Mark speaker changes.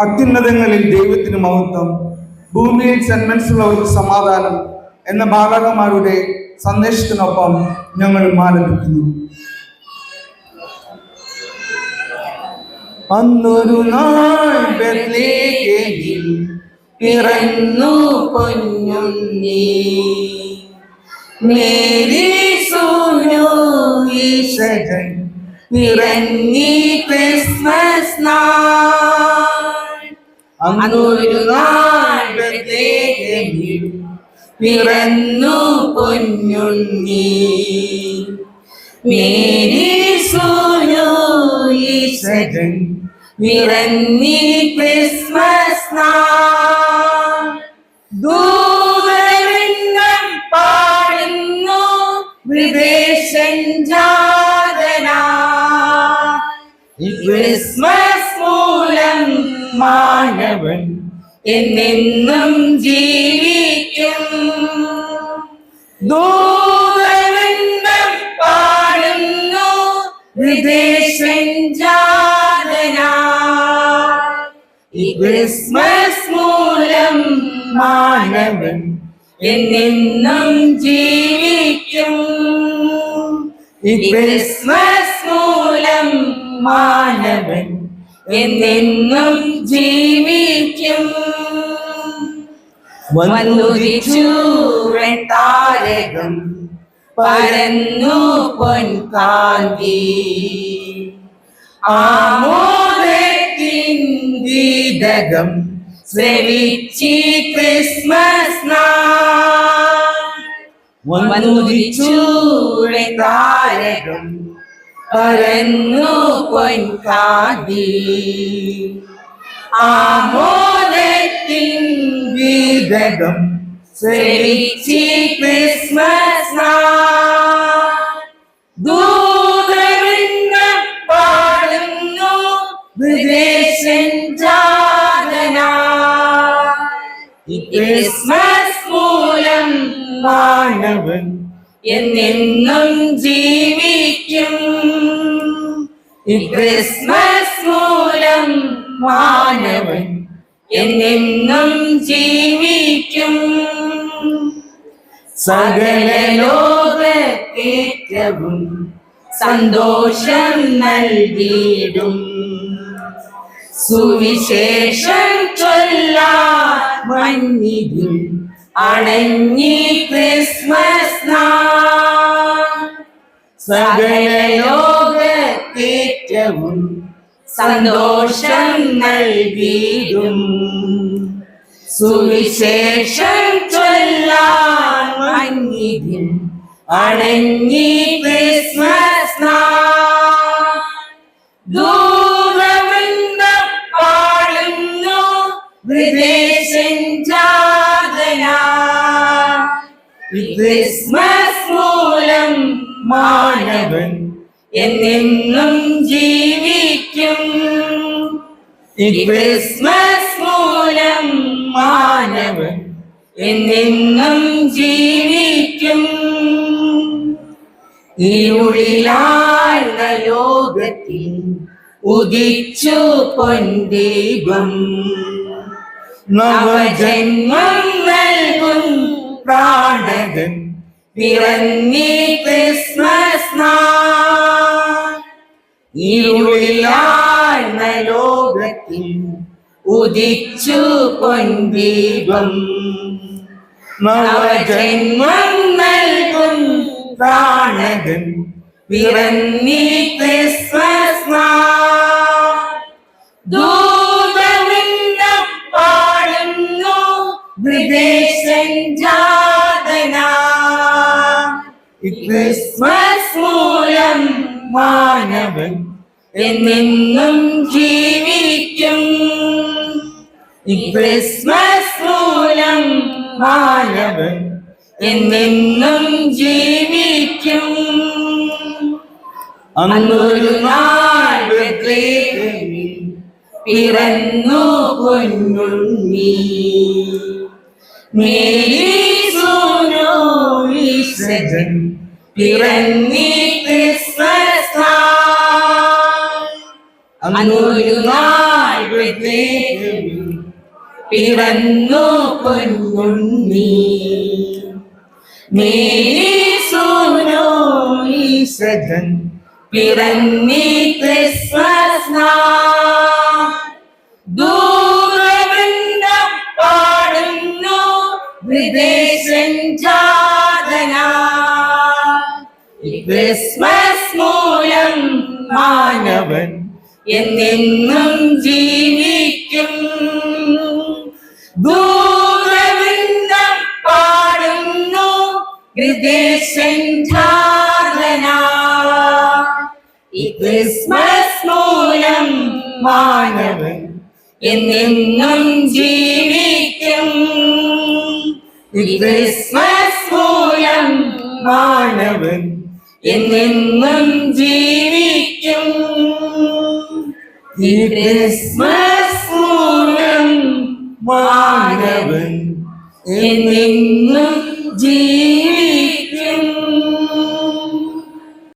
Speaker 1: അത്യുന്നതങ്ങളിൽ ദൈവത്തിന് മഹത്വം ഭൂമിയിൽ സന്മനസ്സുള്ളവർക്ക് സമാധാനം എന്ന ബാലകന്മാരുടെ സന്ദേശത്തിനൊപ്പം ഞങ്ങൾ ആലപിക്കുന്നു അന്നൊരു നാൾ
Speaker 2: പിറന്നു പിറന്നി ക്രിസ്മസ് നാൾ അന്നൊരു നാൾ പിറന്നു പൊന്നുണ്ണി. മേരി സൂനു ഈശ്വരൻ പിറന്നി ക്രിസ്മസ് നാൾ. പാടുന്നു വിദേശൻ ജാതന ക്രിസ്മസ് മൂലം മാനവൻ എന്നെന്നും ജീവിക്കും. ദൂതവൃന്ദം പാടുന്നു വിദേശൻ ജാതന ഈ ക്രിസ്മസ് മൂലം മാനവൻ എന്നെന്നും ജീവിക്കും. ഈ ക്രിസ്മസ് മൂലം മാനവൻ എന്നെന്നും ജീവിക്കും. വന്നുദിച്ചു താരകം പരന്നു പൊൻകാന്തി ആമോദത്തിൻ ശ്രവിച്ചി ക്രിസ്മസ് വന്നുദിച്ചു താരകം പരന്നു പൊൻകാതി ആമോദത്തിൻ ഗീതകം ശ്രവിച്ചി ക്രിസ്മസ് ദൂതവൃന്ദം പാടുന്നു വിദേശൻ ജാതന ക്രിസ്മസ് മൂലം മാണവൻ എന്നെന്നും ജീവിക്കും ഈ ക്രിസ്മസ് മൂലം മാനവൻ എന്നെന്നും ജീവിക്കും. സകല ലോകത്തേറ്റവും സന്തോഷം നൽകിയിടും. സുവിശേഷം ചൊല്ലാൻ മഞ്ഞിതിൽ അണഞ്ഞി ക്രിസ്മസ് നാൾ. സകല ലോകത്തേറ്റവും സന്തോഷം സുവിശേഷം ചൊല്ലാൻ അണഞ്ഞി ക്രിസ്മസ് ദൂരമെന്ന പാടുന്നു ക്രിസ്മസ് മാനവൻ എന്നെന്നും ജീവിക്കും. ഈ ക്രിസ്മസ് മൂലം മാനവൻ എന്നെന്നും ജീവിക്കും. ഇരുളിലാഴ്ന്ന ലോകത്തിൽ ഉദിച്ചു പൊൻദീപം നവജന്മം നൽകും പ്രാണകൻ പിറന്നി ഇരുളിലാഴ്ന്ന ലോകത്തിൽ ഉദിച്ചു പൊൻദീപം. നവജന്മം നൽകും പ്രാണകൻ പിറന്നി ക്രിസ്മസ് മാനവൻ എന്നെന്നും ജീവിക്കും. ഈ ക്രിസ്മസ് മൂലം മാനവൻ എന്നെന്നും ജീവിക്കും. അന്നൊരു നാൾ പിറന്നു പൊന്നുണ്ണി. മേരി സൂനോ ഈശ്വരൻ പിറന്നി ക്രിസ്മസ് നാൾ അന്നൊരു നാൾ ബെത്ലേഹേമിൽ പിറന്നു പൊന്നുണ്ണി മേരി സൂനോ
Speaker 1: സജൻ
Speaker 2: പിറന്നി ക്രിസ്മസ്. ദൂരവൃന്ദം പാടുന്നു ഈ ക്രിസ്മസ് മൂലം മാനവൻ എന്നെന്നും ജീവിക്കും. ദൂരവൃന്ദം പാടുന്നു ജാതന ഈ ക്രിസ്മസ് മൂലം മാനവൻ എന്നെന്നും ജീവിക്കും. ക്രിസ്മസ് മൂലം മാനവൻ എന്നെന്നും ജീവിക്കും ഈ ക്രിസ്മസ് മൂലം മാനവൻ എന്നെന്നും ജീവിക്കും